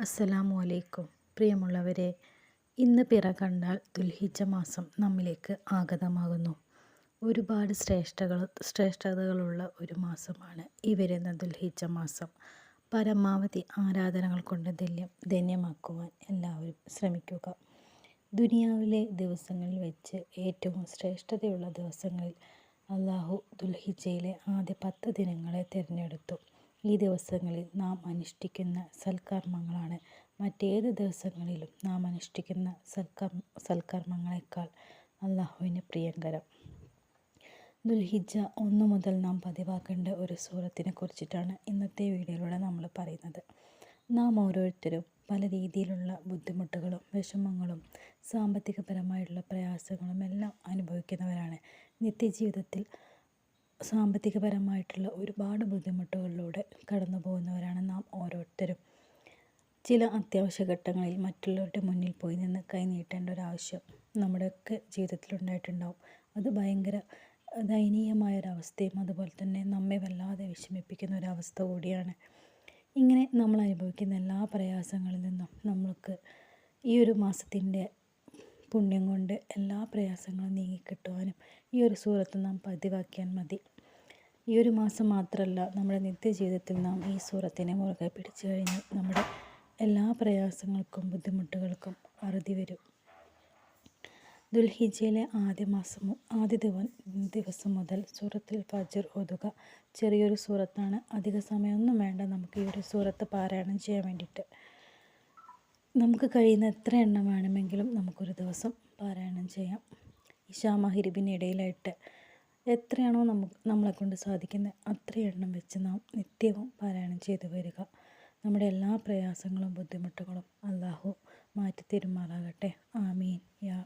അസ്സലാമു അലൈക്കും പ്രിയമുള്ളവരെ ഇന്ന് പിറ കണ്ടാൽ ദുൽഹിജ മാസം നമ്മിലേക്ക് ആഗതമാകുന്നു. ഒരുപാട് ശ്രേഷ്ഠകൾ ശ്രേഷ്ഠതകളുള്ള ഒരു മാസമാണ് ഈ വരുന്ന ദുൽഹിജ മാസം. പരമാവധി ആരാധനകൾ കൊണ്ട് ധന്യം ധന്യമാക്കുവാൻ എല്ലാവരും ശ്രമിക്കുക. ദുനിയാവിലെ ദിവസങ്ങളിൽ വെച്ച് ഏറ്റവും ശ്രേഷ്ഠതയുള്ള ദിവസങ്ങളിൽ അള്ളാഹു ദുൽഹിജയിലെ ആദ്യ പത്ത് ദിനങ്ങളെ തിരഞ്ഞെടുത്തു. ഈ ദിവസങ്ങളിൽ നാം അനുഷ്ഠിക്കുന്ന സൽക്കർമ്മങ്ങളാണ്. മറ്റേത് ദിവസങ്ങളിലും നാം അനുഷ്ഠിക്കുന്ന സൽക്കർമ്മ സൽക്കർമ്മങ്ങളെക്കാൾ അള്ളാഹുവിന് പ്രിയങ്കരം. ദുൽഹിജ ഒന്ന് മുതൽ നാം പതിവാക്കേണ്ട ഒരു സൂറത്തിനെ കുറിച്ചിട്ടാണ് ഇന്നത്തെ വീഡിയോയിലൂടെ നമ്മൾ പറയുന്നത്. നാം ഓരോരുത്തരും പല രീതിയിലുള്ള ബുദ്ധിമുട്ടുകളും വിഷമങ്ങളും സാമ്പത്തികപരമായിട്ടുള്ള പ്രയാസങ്ങളും എല്ലാം അനുഭവിക്കുന്നവരാണ്. നിത്യജീവിതത്തിൽ സാമ്പത്തികപരമായിട്ടുള്ള ഒരുപാട് ബുദ്ധിമുട്ടുകളിലൂടെ കടന്നു പോകുന്നവരാണ് നാം ഓരോരുത്തരും. ചില അത്യാവശ്യ ഘട്ടങ്ങളിൽ മറ്റുള്ളവരുടെ മുന്നിൽ പോയി നിന്ന് കൈ നീട്ടേണ്ട ഒരാവശ്യം നമ്മുടെയൊക്കെ ജീവിതത്തിലുണ്ടായിട്ടുണ്ടാവും. അത് ഭയങ്കര ദയനീയമായ ഒരവസ്ഥയും അതുപോലെ തന്നെ നമ്മെ വല്ലാതെ വിഷമിപ്പിക്കുന്ന ഒരവസ്ഥ കൂടിയാണ്. ഇങ്ങനെ നമ്മൾ അനുഭവിക്കുന്ന എല്ലാ പ്രയാസങ്ങളിൽ നിന്നും നമ്മൾക്ക് ഈ ഒരു മാസത്തിന്റെ പുണ്യം കൊണ്ട് എല്ലാ പ്രയാസങ്ങളും നീങ്ങിക്കിട്ടുവാനും ഈ ഒരു സൂറത്ത് നാം പതിവാക്കിയാൽ മതി. ഈ ഒരു മാസം മാത്രമല്ല നമ്മുടെ നിത്യജീവിതത്തിൽ നാം ഈ സൂറത്തിനെ മുറുകെ പിടിച്ചു കഴിഞ്ഞാൽ നമ്മുടെ എല്ലാ പ്രയാസങ്ങൾക്കും ബുദ്ധിമുട്ടുകൾക്കും അറുതി വരും. ദുൽഹിജയിലെ ആദ്യ മാസം ആദ്യ ദിവ ദിവസം മുതൽ സൂറത്തിൽ ഫജർ ഒതുക ചെറിയൊരു സൂറത്താണ്. അധിക സമയമൊന്നും വേണ്ട നമുക്ക് ഈ ഒരു സൂറത്ത് പാരായണം ചെയ്യാൻ വേണ്ടിയിട്ട്. നമുക്ക് കഴിയുന്ന എത്ര എണ്ണം വേണമെങ്കിലും നമുക്കൊരു ദിവസം പാരായണം ചെയ്യാം. ഇഷാ മഹിരിബിനിടയിലായിട്ട് എത്രയാണോ നമുക്ക് നമ്മളെ കൊണ്ട് സാധിക്കുന്നത് അത്ര എണ്ണം വെച്ച് നാം നിത്യവും പാരായണം ചെയ്തു വരിക. നമ്മുടെ എല്ലാ പ്രയാസങ്ങളും ബുദ്ധിമുട്ടുകളും അള്ളാഹു മാറ്റി തരുമാറാകട്ടെ ആമീൻ. യാ